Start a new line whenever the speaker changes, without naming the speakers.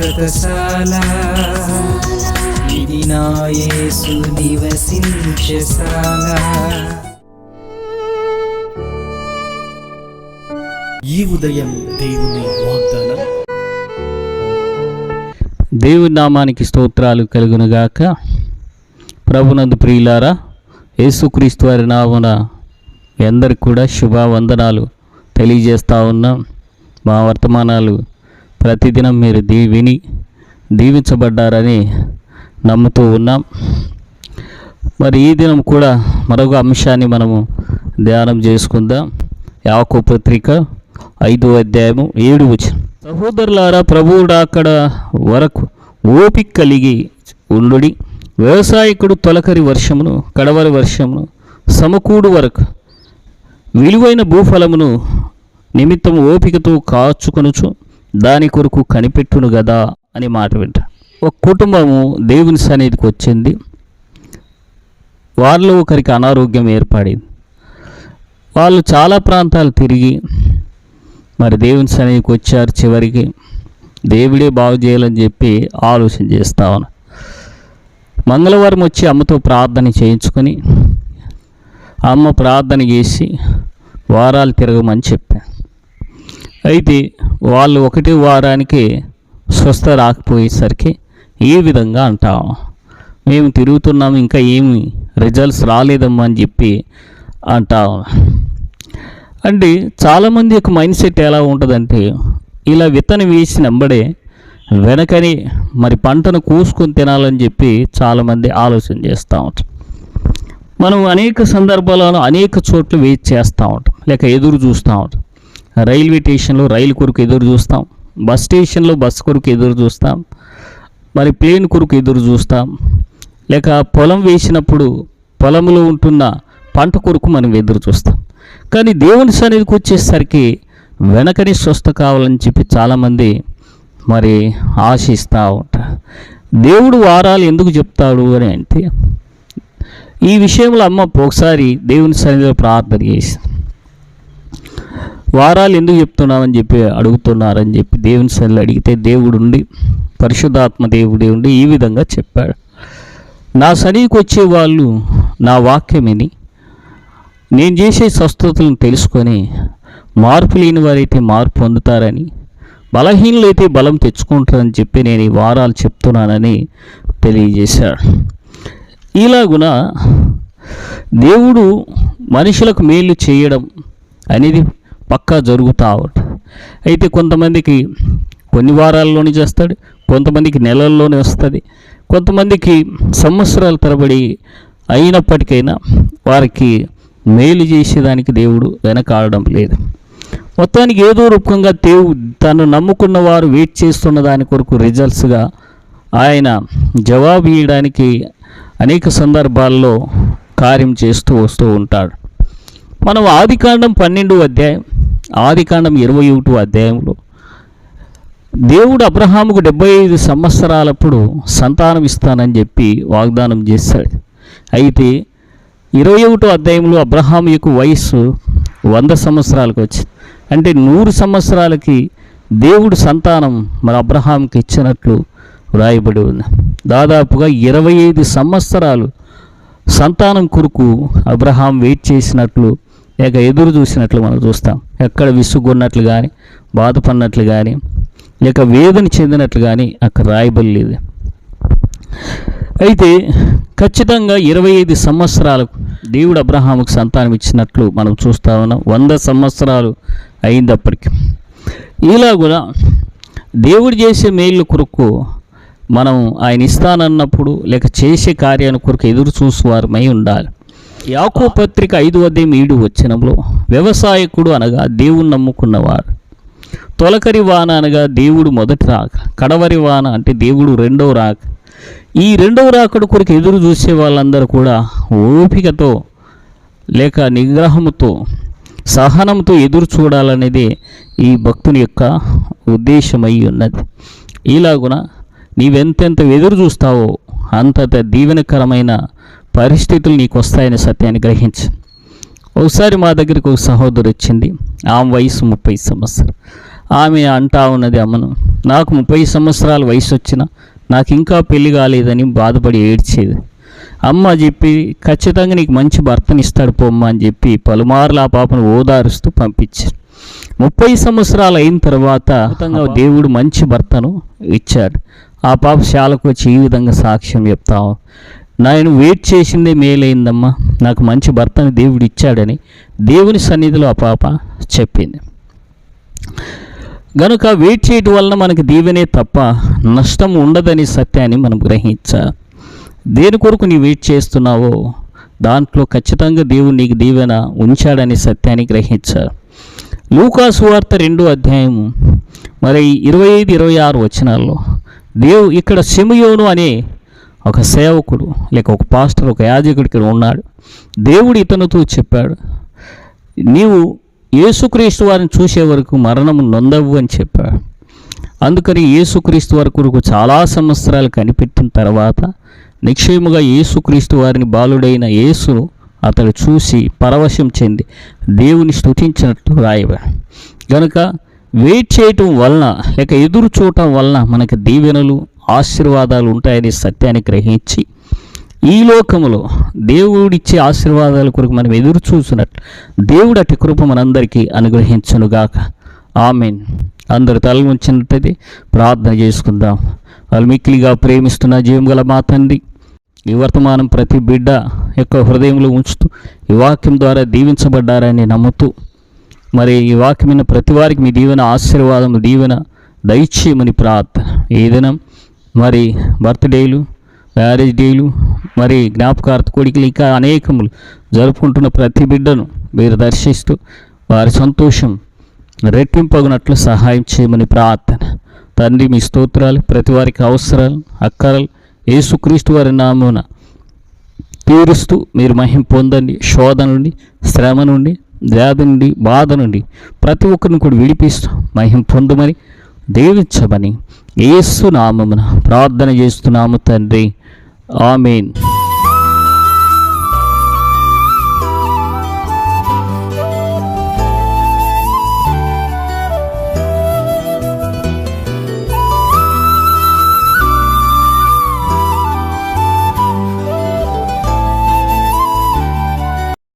శాశ్వతశాల ఇది నా యేసు నివసించశాల
ఈ ఉదయం దేవుని వాగ్దానం.
దేవుని నామానికి స్తోత్రాలు కలుగునుగాక. ప్రభునందు ప్రియులారా యేసుక్రీస్తు వారి నామున మీ అందరికి కూడా శుభవందనాలు తెలియజేస్తూ ఉన్నాం. మా వర్తమానాలు ప్రతిదినం మీరు దీవిని దీవించబడ్డారని నమ్ముతూ ఉన్నాం. మరి ఈ దినం కూడా మరొక అంశాన్ని మనము ధ్యానం చేసుకుందాం. యాకో పత్రిక ఐదో అధ్యాయము ఏడు వచ్చిన సహోదరులారా ప్రభువుడు అక్కడ వరకు ఓపిక కలిగి ఉండుడి. వ్యవసాయకుడు తొలకరి వర్షమును కడవరి వర్షమును సమకూడు వరకు విలువైన భూఫలమును నిమిత్తం ఓపికతో కాచుకొనుచు దాని కొరకు కనిపెట్టును కదా అని మాట వింట. ఒక కుటుంబము దేవుని సన్నిధికి వచ్చింది. వారిలో ఒకరికి అనారోగ్యం ఏర్పడింది. వాళ్ళు చాలా ప్రాంతాలు తిరిగి మరి దేవుని సన్నిధికి వచ్చారు చివరికి. దేవుడే బాగు చేయాలని చెప్పి ఆలోచన చేస్తా ఉన్నా. మంగళవారం వచ్చి అమ్మతో ప్రార్థన చేయించుకొని అమ్మ ప్రార్థన చేసి వారాలు తిరగమని చెప్పాను అయితే వాళ్ళు ఒకటి వారానికి స్వస్థ రాకపోయేసరికి ఈ విధంగా అంటాం మేము తిరుగుతున్నాం ఇంకా ఏమి రిజల్ట్స్ రాలేదమ్మా అని చెప్పి అంటాం. అంటే చాలామంది యొక్క మైండ్ సెట్ ఎలా ఉంటుందంటే ఇలా విత్తనం వేసి వెంబడే వెనకని మరి పంటను కూసుకొని తినాలని చెప్పి చాలామంది ఆలోచన చేస్తూ ఉంటారు. మనం అనేక సందర్భాలలో అనేక చోట్ల వేచి చేస్తూ ఉంటాం. లేక ఎదురు చూస్తూ ఉంటాం. రైల్వే స్టేషన్లో రైలు కొరకు ఎదురు చూస్తాం. బస్ స్టేషన్లో బస్ కొరకు ఎదురు చూస్తాం. మరి ప్లేన్ కొరకు ఎదురు చూస్తాం. లేక పొలం వేసినప్పుడు పొలంలో ఉంటున్న పంట కొరకు మనం ఎదురు చూస్తాం. కానీ దేవుని సన్నిధికి వచ్చేసరికి వెనకని స్వస్థ కావాలని చెప్పి చాలామంది మరి ఆశిస్తూ ఉంటారు. దేవుడు వారాలు ఎందుకు చెప్తాడు అని అంటే ఈ విషయంలో అమ్మ ఒకసారి దేవుని సన్నిధిలో ప్రార్థన చేసి వారాలు ఎందుకు చెప్తున్నామని చెప్పి అడుగుతున్నారని చెప్పి దేవుని సన్నిధిలో అడిగితే దేవుడు ఉండి పరిశుద్ధాత్మ దేవుడే ఉండి ఈ విధంగా చెప్పాడు. నా సన్నిధికి వచ్చే వాళ్ళు నా వాక్యం విని నేను చేసే స్వస్థతలను తెలుసుకొని మార్పు లేని వారైతే మార్పు పొందుతారని బలహీనులైతే బలం తెచ్చుకుంటారని చెప్పి నేను ఈ వారాలు చెప్తున్నానని తెలియజేశాడు. ఇలాగున దేవుడు మనుషులకు మేలు చేయడం అనేది పక్కా జరుగుతూ ఉంటుంది. అయితే కొంతమందికి కొన్ని వారాల్లోనే చేస్తాడు కొంతమందికి నెలల్లోనే వస్తుంది కొంతమందికి సంవత్సరాల తరబడి అయినప్పటికైనా వారికి మేలు చేసేదానికి దేవుడు వెనకాడడం లేదు. మొత్తానికి ఏదో రూపంగా దేవు తను నమ్ముకున్న వారు వెయిట్ చేస్తున్న దాని కొరకు రిజల్ట్స్గా ఆయన జవాబు ఇవ్వడానికి అనేక సందర్భాల్లో కార్యం చేస్తూ వస్తూ ఉంటాడు. మనం ఆదికాండం పన్నెండు అధ్యాయం ఆదికాండం ఇరవై ఒకటో అధ్యాయంలో దేవుడు అబ్రహాముకు డెబ్బై ఐదు సంవత్సరాలప్పుడు సంతానం ఇస్తానని చెప్పి వాగ్దానం చేశాడు. అయితే ఇరవై ఒకటో అధ్యాయంలో అబ్రహాం యొక్క వయస్సు వంద సంవత్సరాలకు వచ్చింది అంటే నూరు సంవత్సరాలకి దేవుడు సంతానం మరి అబ్రహాంకి ఇచ్చినట్లు వ్రాయబడి ఉంది. దాదాపుగా ఇరవై ఐదు సంవత్సరాలు సంతానం కొరకు అబ్రహాం వెయిట్ చేసినట్లు లేక ఎదురు చూసినట్లు మనం చూస్తాం. ఎక్కడ విసుగున్నట్లు కానీ బాధపడినట్లు కానీ లేక వేదన చెందినట్లు కానీ అక్కడ రాయబడలేదు అయితే ఖచ్చితంగా ఇరవై ఐదు సంవత్సరాలకు దేవుడు అబ్రహాముకు సంతానం ఇచ్చినట్లు మనం చూస్తా ఉన్నాం. వంద సంవత్సరాలు అయిందప్పటికీ. ఇలా కూడా దేవుడు చేసే మేలు కొరకు మనం ఆయన ఇస్తానన్నప్పుడు లేక చేసే కార్యాన్ని కొరకు ఎదురు చూసేవారమై ఉండాలి. యాకో పత్రిక ఐదు అధ్యాయం ఏడు వచ్చినంలో వ్యవసాయకుడు అనగా దేవుని నమ్ముకున్నవారు తొలకరి వాన అనగా దేవుడు మొదటి రాక. కడవరి వాన అంటే దేవుడు రెండవ రాక. ఈ రెండవ రాకడు కొరకు ఎదురు చూసే వాళ్ళందరూ కూడా ఓపికతో లేక నిగ్రహముతో సహనంతో ఎదురు చూడాలనేది ఈ భక్తుని యొక్క ఉద్దేశమై ఉన్నది. ఇలాగున నీవెంతెంత ఎదురు చూస్తావో అంతంత దీవెనకరమైన పరిస్థితులు నీకు వస్తాయనే సత్యాన్ని గ్రహించు. ఒకసారి మా దగ్గరికి ఒక సహోదరు వచ్చింది. ఆమె వయసు ముప్పై సంవత్సరం. ఆమె అంటా ఉన్నది అమ్మను నాకు ముప్పై సంవత్సరాల వయసు వచ్చిన నాకు ఇంకా పెళ్ళి కాలేదని బాధపడి ఏడ్చేది. అమ్మ చెప్పి ఖచ్చితంగా నీకు మంచి భర్తని ఇస్తాడు పొమ్మ అని చెప్పి పలుమార్లు ఆ పాపను ఓదారుస్తూ పంపించారు. ముప్పై సంవత్సరాలు అయిన తర్వాత దేవుడు మంచి భర్తను ఇచ్చాడు. ఆ పాప శాలకు వచ్చి ఈ విధంగా సాక్ష్యం చెప్తావు నేను వెయిట్ చేసిందే మేలైందమ్మా. నాకు మంచి భర్తని దేవుడు ఇచ్చాడని దేవుని సన్నిధిలో ఆ పాప చెప్పింది. గనుక వెయిట్ చేయటం వలన మనకి దీవెనే తప్ప నష్టం ఉండదని సత్యాన్ని మనం గ్రహించాలి దేని కొరకు నీ వెయిట్ చేస్తున్నావో దాంట్లో ఖచ్చితంగా దేవుడు నీకు దీవెన ఉంచాడని సత్యాన్ని గ్రహించా. లూకాసు వార్త రెండో అధ్యాయం మరి ఇరవై ఐదు ఇరవై ఆరు వచనాల్లో దేవు ఇక్కడ సిమియోను అనే ఒక సేవకుడు లేక ఒక పాస్టర్ ఒక యాజకుడికి ఉన్నాడు. దేవుడు ఇతనితో చెప్పాడు నీవు యేసుక్రీస్తు వారిని చూసే వరకు మరణం నొందవు అని చెప్పాడు. అందుకని యేసుక్రీస్తు వారి కొరకు చాలా సంవత్సరాలు కనిపెట్టిన తర్వాత నిక్షేముగా యేసుక్రీస్తు వారిని బాలుడైన యేసును అతడు చూసి పరవశం చెంది దేవుని స్తుతించినట్టు రాయవా గనుక వెయిట్ చేయటం వలన లేక ఎదురు చూడటం వలన మనకి దీవెనలు ఆశీర్వాదాలు ఉంటాయనే సత్యాన్ని గ్రహించి ఈ లోకములో దేవుడిచ్చే ఆశీర్వాదాల కొరకు మనం ఎదురు చూసినట్లు దేవుడు అటు కృప మనందరికీ అనుగ్రహించునుగాక. ఆమెన్. అందరు తల ఉంచినట్టయితే ప్రార్థన చేసుకుందాం. వాళ్ళు మిక్కిలిగా ప్రేమిస్తున్న జీవం గల మా తండ్రి ఈ వర్తమానం ప్రతి బిడ్డ యొక్క హృదయంలో ఉంచుతూ ఈ వాక్యం ద్వారా దీవించబడ్డారని నమ్ముతూ మరి ఈ వాక్యమైన ప్రతి వారికి మీ దీవెన ఆశీర్వాదం దీవెన దయచేయమని ప్రార్థన. ఈ దినం మరి బర్త్డేలు మ్యారేజ్ డేలు మరి జ్ఞాపకార్థ కోడికలు ఇంకా అనేకములు జరుపుకుంటున్న ప్రతి బిడ్డను మీరు దర్శిస్తూ వారి సంతోషం రెట్టింపగునట్లు సహాయం చేయమని ప్రార్థన. తండ్రి మీ స్తోత్రాలు ప్రతి వారికి అవసరాలు అక్కరలు యేసుక్రీస్తు వారి నామున తీరుస్తూ మీరు మహిం పొందండి. శోధన నుండి శ్రమ నుండి వ్యాధి నుండి బాధ నుండి ప్రతి ఒక్కరిని కూడా విడిపిస్తూ మహిం పొందమని దీవించమని ఏసునామమున ప్రార్థన చేస్తున్నాము తండ్రి. ఆమెన్.